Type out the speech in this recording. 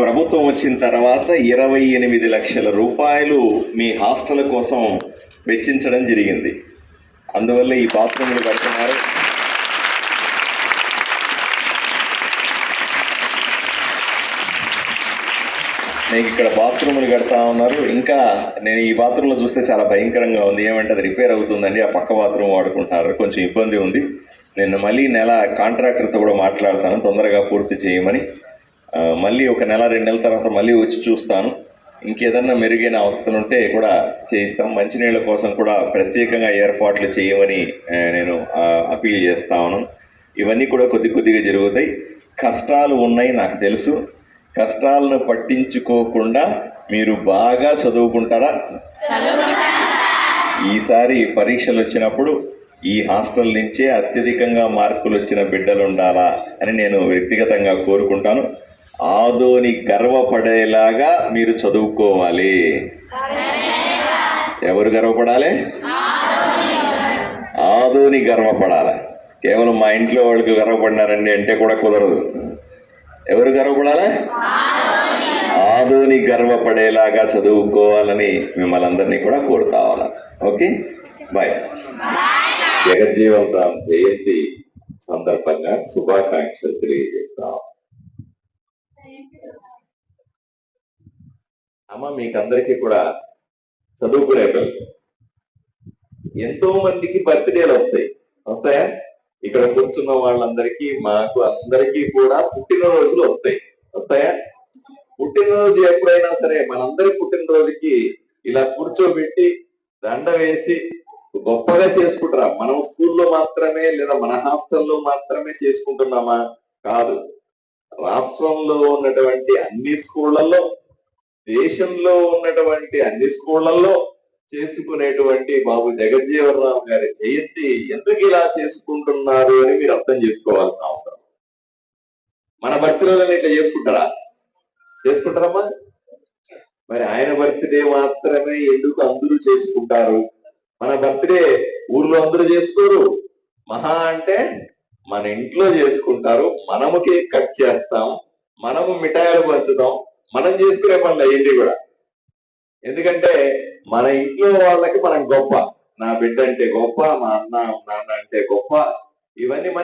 ప్రభుత్వం వచ్చిన తర్వాత ఇరవై ఎనిమిది లక్షల రూపాయలు మీ హాస్టల్ కోసం వెచ్చించడం జరిగింది. అందువల్ల ఈ బాత్రూములు కడుతున్నారు. నేను ఇక్కడ బాత్రూములు కడతా ఉన్నారు. ఇంకా నేను ఈ బాత్రూంలో చూస్తే చాలా భయంకరంగా ఉంది. ఏమంటే అది రిపేర్ అవుతుందండి. ఆ పక్క బాత్రూమ్ వాడుకుంటున్నారు. కొంచెం ఇబ్బంది ఉంది. నేను మళ్ళీ నెల కాంట్రాక్టర్తో కూడా మాట్లాడతాను. తొందరగా పూర్తి చేయమని. మళ్ళీ ఒక నెల రెండు నెలల తర్వాత మళ్ళీ వచ్చి చూస్తాను. ఇంకేదన్నా మెరుగైన అవస్థలు ఉంటే కూడా చేయిస్తాం. మంచినీళ్ళ కోసం కూడా ప్రత్యేకంగా ఏర్పాట్లు చేయమని నేను అపీల్ చేస్తా ఉన్నాను. ఇవన్నీ కూడా కొద్ది కొద్దిగా జరుగుతాయి. కష్టాలు ఉన్నాయి నాకు తెలుసు. కష్టాలను పట్టించుకోకుండా మీరు బాగా చదువుకుంటారా? ఈసారి పరీక్షలు వచ్చినప్పుడు ఈ హాస్టల్ నుంచే అత్యధికంగా మార్కులు వచ్చిన బిడ్డలు ఉండాలా అని నేను వ్యక్తిగతంగా కోరుకుంటాను. ఆదోని గర్వపడేలాగా మీరు చదువుకోవాలి. ఎవరు గర్వపడాలి. ఆదోని గర్వపడాలి. కేవలం మా ఇంట్లో వాళ్ళకి గర్వపడినారండి అంటే కూడా కుదరదు. ఎవరు గర్వపడాలా? ఆదోని గర్వపడేలాగా చదువుకోవాలని మిమ్మల్ని అందరినీ కూడా కోరుతా ఉన్నాను ఓకే? బాయ్ జగజ్జీవన్ రామ్ జయంతి సందర్భంగా శుభాకాంక్షలు తెలియజేస్తాం అమ్మ మీకందరికీ కూడా చదువుకునే పిల్లలు ఎంతో మందికి బర్త్డేలు వస్తాయి. వస్తాయా? ఇక్కడ కూర్చున్న వాళ్ళందరికీ మాకు అందరికీ కూడా పుట్టినరోజులు వస్తాయి. వస్తాయా? పుట్టినరోజు ఎప్పుడైనా సరే మనందరి పుట్టినరోజుకి ఇలా కూర్చోబెట్టి దండ వేసి గొప్పగా చేసుకుంటారా? మనం స్కూల్లో మాత్రమే లేదా మన హాస్టల్లో మాత్రమే చేసుకుంటున్నామా? కాదు. రాష్ట్రంలో ఉన్నటువంటి అన్ని స్కూళ్ళలో దేశంలో ఉన్నటువంటి అన్ని స్కూళ్ళల్లో చేసుకునేటువంటి బాబు జగజ్జీవనరావు గారి జయంతి ఎందుకు ఇలా చేసుకుంటున్నారు అని మీరు అర్థం చేసుకోవాల్సిన అవసరం. మన భక్తులని ఇట్లా చేసుకుంటారా? చేసుకుంటారమ్మా. మరి ఆయన బర్త్డే మాత్రమే ఎందుకు అందరూ చేసుకుంటారు? మన బర్త్డే ఊర్లో అందరూ చేసుకోరు. మహా అంటే మన ఇంట్లో చేసుకుంటారు. మనము కేక్ కట్ చేస్తాం. మనము మిఠాయిలు పంచుతాం. మనం చేసుకునే పనులు అయ్యింది కూడా? ఎందుకంటే మన ఇంట్లో వాళ్ళకి మనం గొప్ప. నా బిడ్డ అంటే గొప్ప మా అన్న నాన్న అంటే గొప్ప. ఇవన్నీ మన